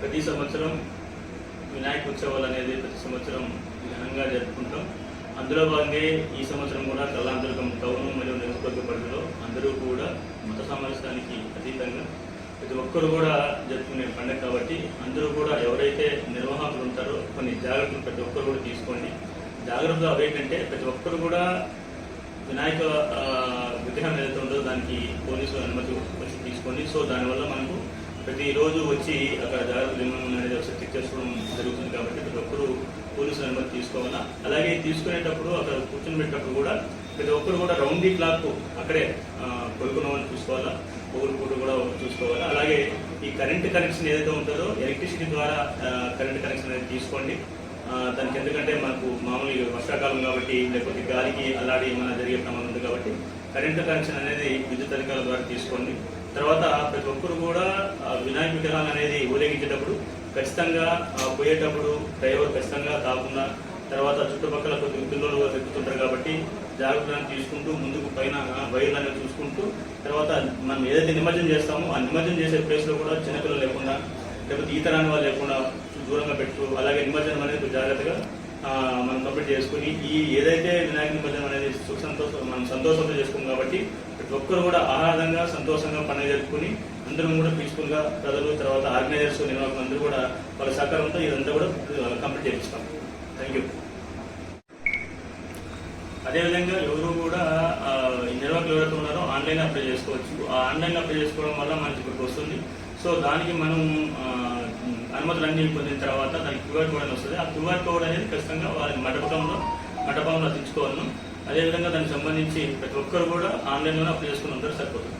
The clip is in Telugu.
ప్రతి సంవత్సరం వినాయక ఉత్సవాలు అనేది ప్రతి సంవత్సరం ఘనంగా జరుపుకుంటాం. అందులో భాగంగా ఈ సంవత్సరం కూడా కళాంతరకం టౌన్ మరియు నియోజకవర్గ పరిధిలో అందరూ కూడా మత సామరస్యానికి అతీతంగా ప్రతి ఒక్కరు కూడా జరుపుకునే పండుగ కాబట్టి అందరూ కూడా ఎవరైతే నిర్వాహకులు ఉంటారో కొన్ని జాగ్రత్తలు ప్రతి ఒక్కరు కూడా తీసుకోండి. జాగ్రత్తలు అవేంటంటే ప్రతి ఒక్కరు కూడా వినాయక విగ్రహం ఏదైతే ఉందో దానికి పోలీసులు అనుమతి వచ్చి తీసుకోండి. సో దానివల్ల మనకు ప్రతిరోజు వచ్చి అక్కడ జాగ్రత్త అనేది ఒకసారి చెక్ చేసుకోవడం జరుగుతుంది కాబట్టి ప్రతి ఒక్కరు పోలీసుల అనుమతి తీసుకోవాలా? అలాగే తీసుకునేటప్పుడు అక్కడ కూర్చొని పెట్టినప్పుడు కూడా ప్రతి ఒక్కరు కూడా రౌండ్ ది క్లాక్ అక్కడే కొనుక్కున్నామని చూసుకోవాలా? ఊరు పూట కూడా చూసుకోవాలి? అలాగే ఈ కరెంట్ కనెక్షన్ ఏదైతే ఉంటుందో ఎలక్ట్రిసిటీ ద్వారా కరెంట్ కనెక్షన్ అనేది తీసుకోండి. దానికి ఎందుకంటే మనకు మామూలుగా వర్షాకాలం కాబట్టి లేకపోతే గాలికి అలాడి ఏమైనా జరిగే ప్రమాదం ఉంది కాబట్టి కరెంటు కనెక్షన్ అనేది విద్యుత్ అధికారుల ద్వారా తీసుకోండి. తర్వాత ప్రతి ఒక్కరు కూడా అనేది ఊరేగించేటప్పుడు ఖచ్చితంగా పోయేటప్పుడు డ్రైవర్ ఖచ్చితంగా కాకుండా తర్వాత చుట్టుపక్కల కొద్ది పిల్లలు ఎక్కుతుంటారు కాబట్టి జాగ్రత్తలను తీసుకుంటూ ముందుకు పైన వైర్లను చూసుకుంటూ తర్వాత మనం ఏదైతే నిమజ్జనం చేస్తామో ఆ నిమజ్జనం చేసే ప్లేస్లో కూడా చిన్నపిల్లలు లేకుండా లేకపోతే ఈత రాని వాళ్ళు లేకుండా దూరంగా పెట్టు అలాగే నిమజ్జనం అనేది జాగ్రత్తగా మనం కంప్లీట్ చేసుకుని ఈ ఏదైతే వినాయక నిమజ్జనం అనేది సుఖ సంతోషం మనం సంతోషంతో చేసుకోం కాబట్టి ఒక్కరు కూడా ఆహ్లాదంగా సంతోషంగా పండుగ జరుపుకుని అందరం కూడా పీస్ఫుల్గా ప్రజలు తర్వాత ఆర్గనైజర్స్ నిర్వాహకులు అందరూ కూడా వాళ్ళ సహకారంతో ఇదంతా కూడా కంప్లీట్ చేపిస్తాం. థ్యాంక్ యూ అదేవిధంగా ఎవరు కూడా నిర్వాహకులు ఎవరైతే ఉన్నారో ఆన్లైన్ అప్లై చేసుకోవచ్చు. ఆ ఆన్లైన్ అప్లై చేసుకోవడం వల్ల మనకి ఇప్పుడు వస్తుంది. సో దానికి మనం అనుమతులన్నీ పొందిన తర్వాత దానికి క్యూఆర్ కోడ్ అని వస్తుంది. ఆ క్యూఆర్ కోడ్ అనేది ఖచ్చితంగా వారి మండపంలో మండపంలో అతించుకోవాలను అదేవిధంగా దానికి సంబంధించి ప్రతి ఒక్కరు కూడా ఆన్లైన్లోనే అప్లై చేసుకుని ఉంటారు సరిపోతుంది.